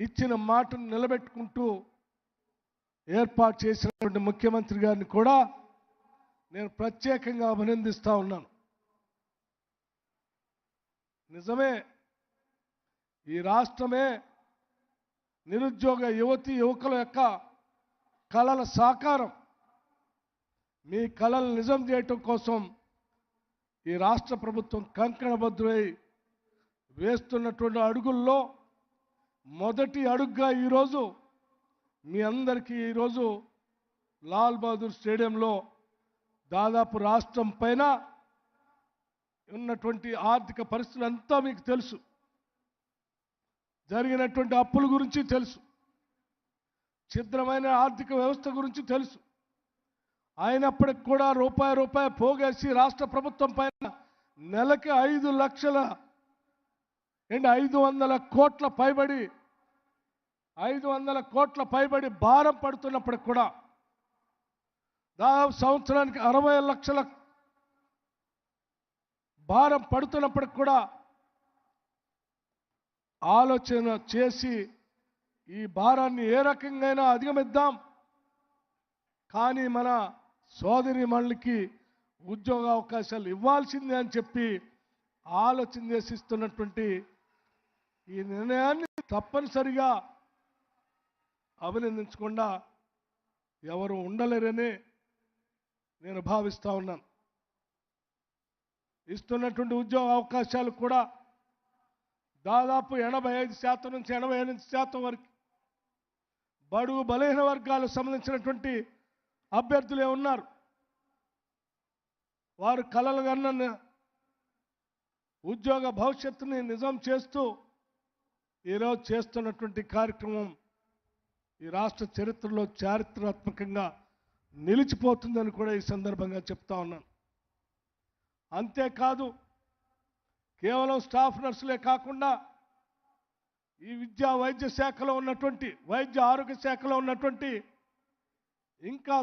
ఇచ్చిన మాటను నిలబెట్టుకుంటూ ఏర్పాటు చేసినటువంటి ముఖ్యమంత్రి గారిని కూడా నేను ప్రత్యేకంగా అభినందిస్తూ ఉన్నాను. నిజమే ఈ రాష్ట్రమే నిరుద్యోగ యువతి యువకుల యొక్క కళల సాకారం. మీ కళలు నిజం చేయటం కోసం ఈ రాష్ట్ర ప్రభుత్వం కంకణబద్ధులై వేస్తున్నటువంటి అడుగుల్లో మొదటి అడుగ్గా ఈరోజు మీ అందరికీ ఈరోజు లాల్ బహదూర్ స్టేడియంలో దాదాపు రాష్ట్రం పైన ఉన్నటువంటి ఆర్థిక పరిస్థితులు అంతా మీకు తెలుసు. జరిగినటువంటి అప్పుల గురించి తెలుసు. ఛిద్రమైన ఆర్థిక వ్యవస్థ గురించి తెలుసు. అయినప్పటికి కూడా రూపాయి రూపాయి పోగేసి రాష్ట్ర ప్రభుత్వం పైన నెలకి ఐదు లక్షల అండ్ ఐదు వందల కోట్ల పైబడి ఐదు వందల కోట్ల పైబడి భారం పడుతున్నప్పటికి కూడా దాదాపు సంవత్సరానికి అరవై లక్షల భారం పడుతున్నప్పటికి కూడా ఆలోచన చేసి ఈ భారాన్ని ఏ రకంగా అధిగమిద్దాం. కానీ మన సోదరి మళ్ళీకి ఉద్యోగ అవకాశాలు ఇవ్వాల్సిందే అని చెప్పి ఆలోచన చేసిస్తున్నటువంటి ఈ నిర్ణయాన్ని తప్పనిసరిగా అభినందించకుండా ఎవరు ఉండలేరని నేను భావిస్తూ ఉన్నాను. ఇస్తున్నటువంటి ఉద్యోగ అవకాశాలు కూడా దాదాపు ఎనభై ఐదు శాతం నుంచి ఎనభై ఎనిమిది శాతం వరకు బడుగు బలహీన వర్గాలకు సంబంధించినటువంటి అభ్యర్థులే ఉన్నారు. వారు కలలు కన్న ఉద్యోగ భవిష్యత్తుని నిజం చేస్తూ ఈరోజు చేస్తున్నటువంటి కార్యక్రమం ఈ రాష్ట్ర చరిత్రలో చారిత్రాత్మకంగా నిలిచిపోతుందని కూడా ఈ సందర్భంగా చెప్తా ఉన్నాను. అంతేకాదు కేవలం స్టాఫ్ నర్సులే కాకుండా ఈ విద్యా వైద్య శాఖలో ఉన్నటువంటి వైద్య ఆరోగ్య శాఖలో ఉన్నటువంటి ఇంకా